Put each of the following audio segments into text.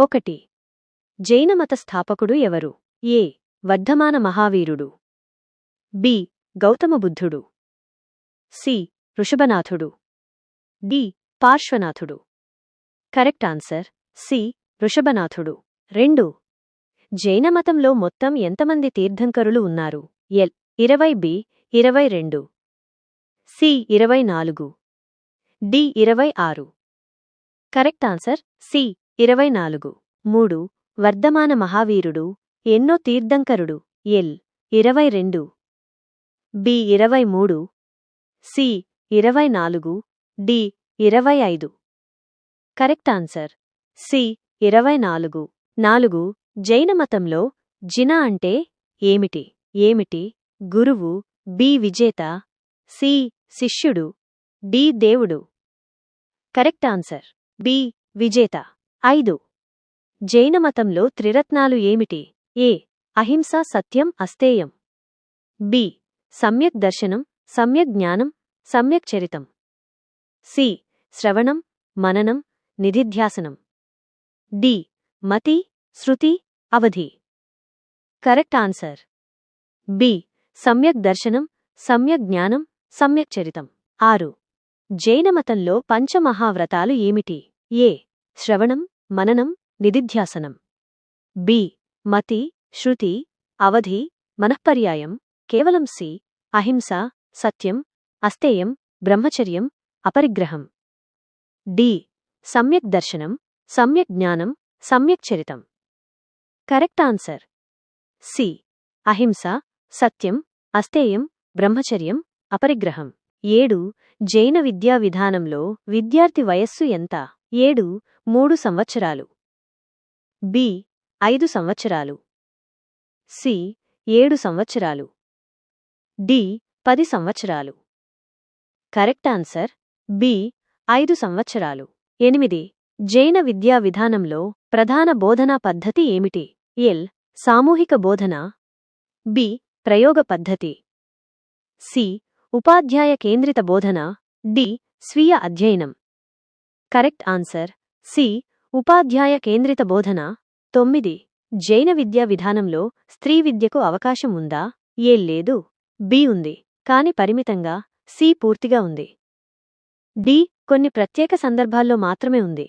ఒకటి. జైనమత స్థాపకుడు ఎవరు? ఏ. వర్ధమాన మహావీరుడు. బి. గౌతమ బుద్ధుడు. సి. ఋషభనాథుడు. డి. పార్శ్వనాథుడు. Correct answer. సి. ఋషభనాథుడు. రెండు. జైనమతంలో మొత్తం ఎంతమంది తీర్థంకరులు ఉన్నారు? ఎల్. ఇరవై బి. ఇరవై రెండు. సి. ఇరవై నాలుగు. డి. ఇరవై ఆరు. Correct answer. సి. ఇరవై నాలుగు. మూడు. వర్ధమాన మహావీరుడు. ఎన్నో తీర్థంకరుడు. ఎల్. ఇరవై రెండు. బి. ఇరవై మూడు. సి. ఇరవై నాలుగు. డి. ఇరవై ఐదు. Correct answer. సి. ఇరవై నాలుగు. నాలుగు. జైనమతంలో జిన అంటే ఏమిటి? ఏమిటి? గురువు. బి. విజేత. సి. శిష్యుడు. డి. దేవుడు. Correct answer. బి. విజేత. ఐదు. జైనమతంలో త్రిరత్నాలు ఏమిటి? ఏ. అహింస సత్యం అస్తేయం బి. సమ్యక్ దర్శనం సమ్యక్ జ్ఞానం సమ్యక్ చరితం. సి. శ్రవణం మననం నిధిధ్యాసనం. డి. మతి శృతి అవధి. Correct answer. బి. సమ్యక్ దర్శనం సమ్యక్ జ్ఞానం సమ్యక్ చరితం. ఆరు. జైనమతంలో పంచమహావ్రతాలు ఏమిటి? ఏ. శ్రవణం మననం నిధిధ్యాసనం. బి. మతి శృతి అవధి మనఃపర్యాయం కేవలం సి. అహింస సత్యం అస్తేయం బ్రహ్మచర్యం అపరిగ్రహం. డి. సమ్యక్ దర్శనం సమ్యక్ జ్ఞానం సమ్యక్ చరితం. Correct answer. సి. అహింస సత్యం అస్తేయం బ్రహ్మచర్యం అపరిగ్రహం. ఏడు. జైన విద్యా విధానంలో విద్యార్థి వయస్సు ఎంత? ఏడు మూడు సంవత్సరాలు. బి ఐదు సంవత్సరాలు. సి ఏడు సంవత్సరాలు. డి పది సంవత్సరాలు. కరెక్ట్ ఆన్సర్ బి ఐదు సంవత్సరాలు. ఎనిమిది జైన విద్యా విధానంలో ప్రధాన బోధనా పద్ధతి ఏమిటి? ఎల్ సామూహిక బోధన. బి ప్రయోగ పద్ధతి. సి ఉపాధ్యాయ కేంద్రిత బోధన. డి స్వీయ అధ్యయనం. Correct answer. సి. ఉపాధ్యాయ కేంద్రిత బోధన. తొమ్మిది. జైన విద్యా విధానంలో స్త్రీ విద్యకు అవకాశం ఉందా? ఏ. లేదు. బి. ఉంది. కాని పరిమితంగా. సి. పూర్తిగా ఉంది. డి. కొన్ని ప్రత్యేక సందర్భాల్లో మాత్రమే ఉంది.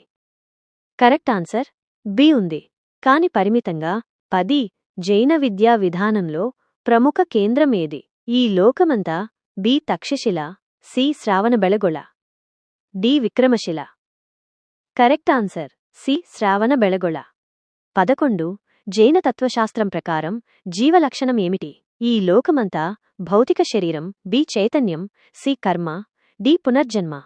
Correct answer. బి. ఉంది. కాని పరిమితంగా. పది. జైన విద్యా విధానంలో ప్రముఖ కేంద్రం ఏది? ఈ లోకమంతా. B. Taxila. C. Shravanabelagola D. Vikramashila. Correct answer. C. Shravanabelagola. పదకొండు. జైన తత్వశాస్త్రం ప్రకారం జీవలక్షణం ఏమిటి? ఈ లోకమంతా భౌతిక శరీరం బి. చైతన్యం సి. కర్మ డి. పునర్జన్మ.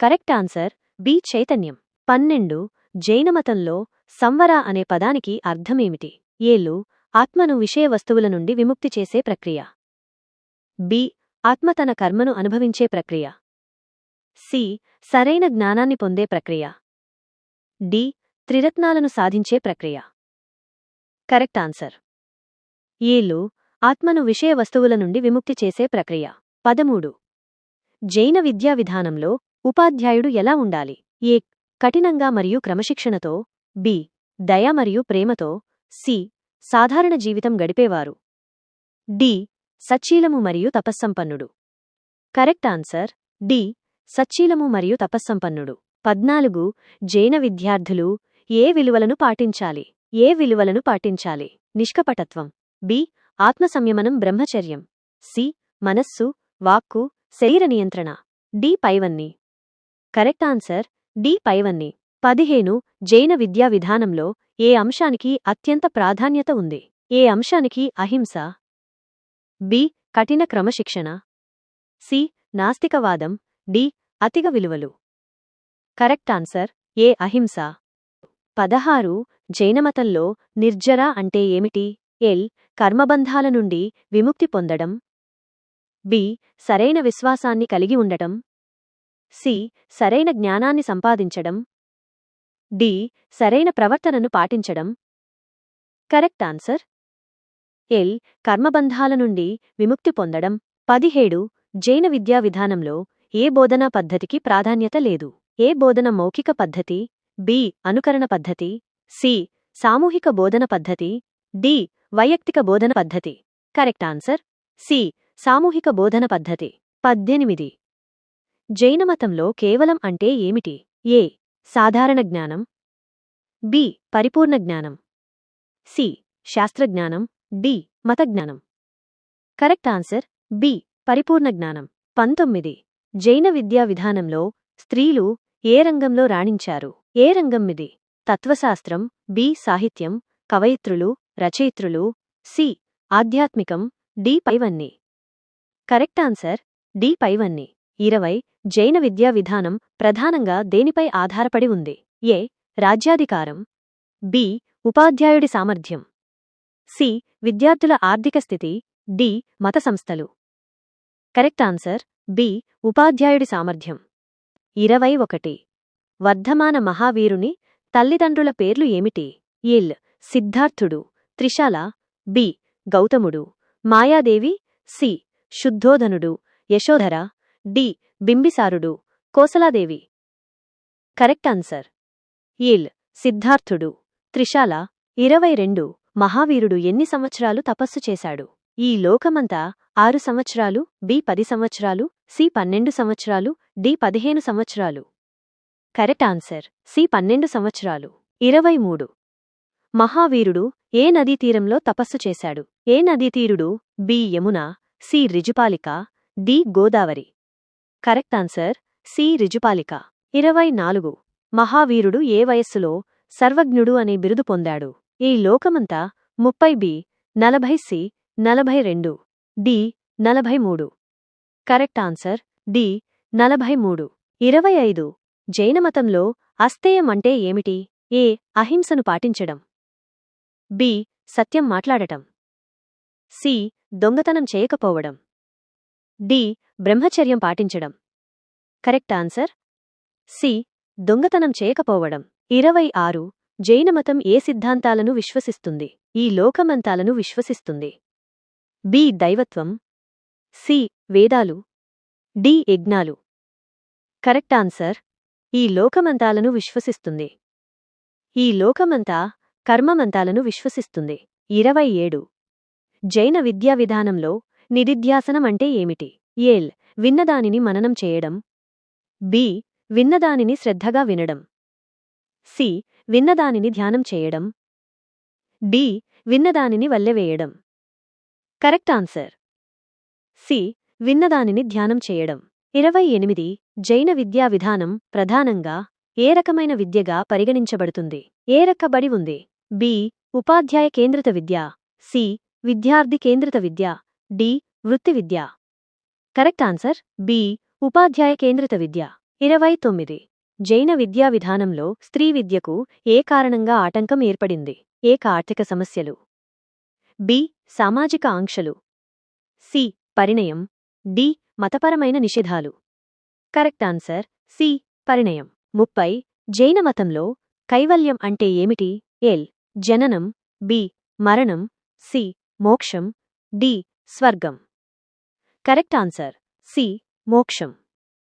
Correct answer. బి. చైతన్యం. పన్నెండు. జైనమతంలో సంవర అనే పదానికి అర్థమేమిటి? ఏలు. ఆత్మను విషయ వస్తువుల నుండి విముక్తి చేసే ప్రక్రియ. బి. ఆత్మ తన కర్మను అనుభవించే ప్రక్రియ. సి. సరైన జ్ఞానాన్ని పొందే ప్రక్రియ. డి. త్రిరత్నాలను సాధించే ప్రక్రియ. Correct answer. ఏలు. ఆత్మను విషయ వస్తువుల నుండి విముక్తి చేసే ప్రక్రియ. పదమూడు. జైన విద్యా విధానంలో ఉపాధ్యాయుడు ఎలా ఉండాలి? ఏ. కఠినంగా మరియు క్రమశిక్షణతో. బి. దయ మరియు ప్రేమతో. సి. సాధారణ జీవితం గడిపేవారు. డి. సచ్చీలము మరియు తపస్సంపన్నుడు. Correct answer. డి. సచ్చీలము మరియు తపస్సంపన్నుడు. పద్నాలుగు. జైన విద్యార్థులు ఏ విలువలను పాటించాలి? ఏ విలువలను పాటించాలి? నిష్కపటత్వం. బి. ఆత్మసంయమనం బ్రహ్మచర్యం. సి. మనస్సు వాక్కు శరీర నియంత్రణ. డి. పైవన్ని. Correct answer? డి. పైవన్ని. పదిహేను. జైన విద్యా విధానంలో ఏ అంశానికి అత్యంత ప్రాధాన్యత ఉంది? ఏ అంశానికి అహింస? బి. కఠిన క్రమశిక్షణ. సి. నాస్తికవాదం. డి. అతిగ విలువలు. కరెక్ట్ ఆన్సర్ ఏ అహింస. పదహారు జైనమతంలో నిర్జర అంటే ఏమిటి? ఎల్ కర్మబంధాల నుండి విముక్తి పొందడం. బి సరైన విశ్వాసాన్ని కలిగి ఉండటం. సి సరైన జ్ఞానాన్ని సంపాదించడం. డి సరైన ప్రవర్తనను పాటించడం. Correct answer. ఎల్ కర్మబంధాల నుండి విముక్తి పొందడం. పదిహేడు జైన విద్యా విధానంలో ఏ బోధనా పద్ధతికి ప్రాధాన్యత లేదు. ఏ బోధన మౌఖిక పద్ధతి? బి. అనుకరణ పద్ధతి. సి. సామూహిక బోధన పద్ధతి. డి. వైయక్తిక బోధన పద్ధతి. Correct answer? సి. సామూహిక బోధన పద్ధతి. పద్దెనిమిది. జైనమతంలో కేవలం అంటే ఏమిటి? ఏ. సాధారణ జ్ఞానం. బి. పరిపూర్ణ జ్ఞానం. సి. శాస్త్రజ్ఞానం డి. మతజ్ఞానం కరెక్ట్ ఆన్సర్? బి. పరిపూర్ణ జ్ఞానం. పంతొమ్మిది. జైన విద్యా విధానంలో స్త్రీలు ఏ రంగంలో రాణించారు? ఏ రంగం ఇది? తత్వశాస్త్రం బి సాహిత్యం కవయిత్రులు రచయిత్రులు సి ఆధ్యాత్మికం డి పైవన్ని. కరెక్ట్ ఆన్సర్ డి పైవన్ని. ఇరవై జైన విద్యా విధానం ప్రధానంగా దేనిపై ఆధారపడి ఉంది? ఏ రాజ్యాధికారం. బి ఉపాధ్యాయుడి సామర్థ్యం. సి విద్యార్థుల ఆర్థిక స్థితి. డి మత సంస్థలు. Correct answer B. ఉపాధ్యాయుడి సామర్థ్యం. ఇరవై ఒకటి. వర్ధమాన మహావీరుని తల్లిదండ్రుల పేర్లు ఏమిటి? ఇల్. సిద్ధార్థుడు. త్రిశాల. బి. గౌతముడు. మాయాదేవి. సి. శుద్ధోధనుడు. యశోధర. డి. బింబిసారుడు. కోసలాదేవి. Correct answer. ఇల్. సిద్ధార్థుడు. త్రిశాల. ఇరవై రెండు. మహావీరుడు ఎన్ని సంవత్సరాలు తపస్సు చేశాడు? ఈ లోకమంతా ఆరు సంవత్సరాలు బి పది సంవత్సరాలు సి పన్నెండు సంవత్సరాలు డి పదిహేను సంవత్సరాలు. కరెక్ట్ ఆన్సర్ సి పన్నెండు సంవత్సరాలు. ఇరవై మూడు. మహావీరుడు ఏ నదీ తీరంలో తపస్సు చేశాడు? A నదీతీరుడు B Yamuna C Rijupalika D Godavari. Correct answer C Rijupalika. ఇరవై నాలుగు. మహావీరుడు ఏ వయస్సులో సర్వజ్ఞుడు అనే బిరుదు పొందాడు? ఈ లోకమంతా ముప్పై బి నలభై సి నలభై రెండు. డి నలభై మూడు. Correct answer. డి నలభై మూడు. ఇరవై ఐదు. జైనమతంలో అస్తేయం అంటే ఏమిటి? ఏ అహింసను పాటించడం. బి సత్యం మాట్లాడటం. సి దొంగతనం చేయకపోవడం. డి బ్రహ్మచర్యం పాటించడం. Correct answer. సి దొంగతనం చేయకపోవడం. ఇరవై ఆరు. జైనమతం ఏ సిద్ధాంతాలను విశ్వసిస్తుంది? ఈ లోకమంతాలను విశ్వసిస్తుంది. బి దైవత్వం సి వేదాలు డి యజ్ఞాలు. కరెక్ట్ ఆన్సర్ ఈ లోకమంతాలను విశ్వసిస్తుంది. ఈ లోకమంతా కర్మమంతాలను విశ్వసిస్తుంది. ఇరవై ఏడు. జైన విద్యా విధానంలో నిదిధ్యాసనం అంటే ఏమిటి? ఏల్. విన్నదానిని మననం చేయడం. బి. విన్నదానిని శ్రద్ధగా వినడం. సి. విన్నదానిని ధ్యానం చేయడం. డి. విన్నదానిని వల్లెవేయడం. Correct answer. సి. విన్నదానిని ధ్యానం చేయడం. ఇరవై ఎనిమిది. జైన విద్యా విధానం ప్రధానంగా ఏ రకమైన విద్యగా పరిగణించబడుతుంది? ఏ రకబడి ఉంది? బి. ఉపాధ్యాయ కేంద్రిత విద్య. సి. విద్యార్థి కేంద్రిత విద్య. డి. వృత్తి విద్య. Correct answer? బి. ఉపాధ్యాయ కేంద్రిత విద్య. ఇరవై తొమ్మిది. జైన విద్యా విధానంలో స్త్రీ విద్యకు ఏ కారణంగా ఆటంకం ఏర్పడింది? ఏక ఆర్థిక సమస్యలు. బి. సామాజిక ఆంక్షలు. సి. పరిణయం. డి. మతపరమైన నిషేధాలు. Correct answer. సి. పరిణయం. ముప్పై. జైన మతంలో కైవల్యం అంటే ఏమిటి? ఎల్. జననం. బి. మరణం. సి. మోక్షం. డి. స్వర్గం. Correct answer. సి. మోక్షం.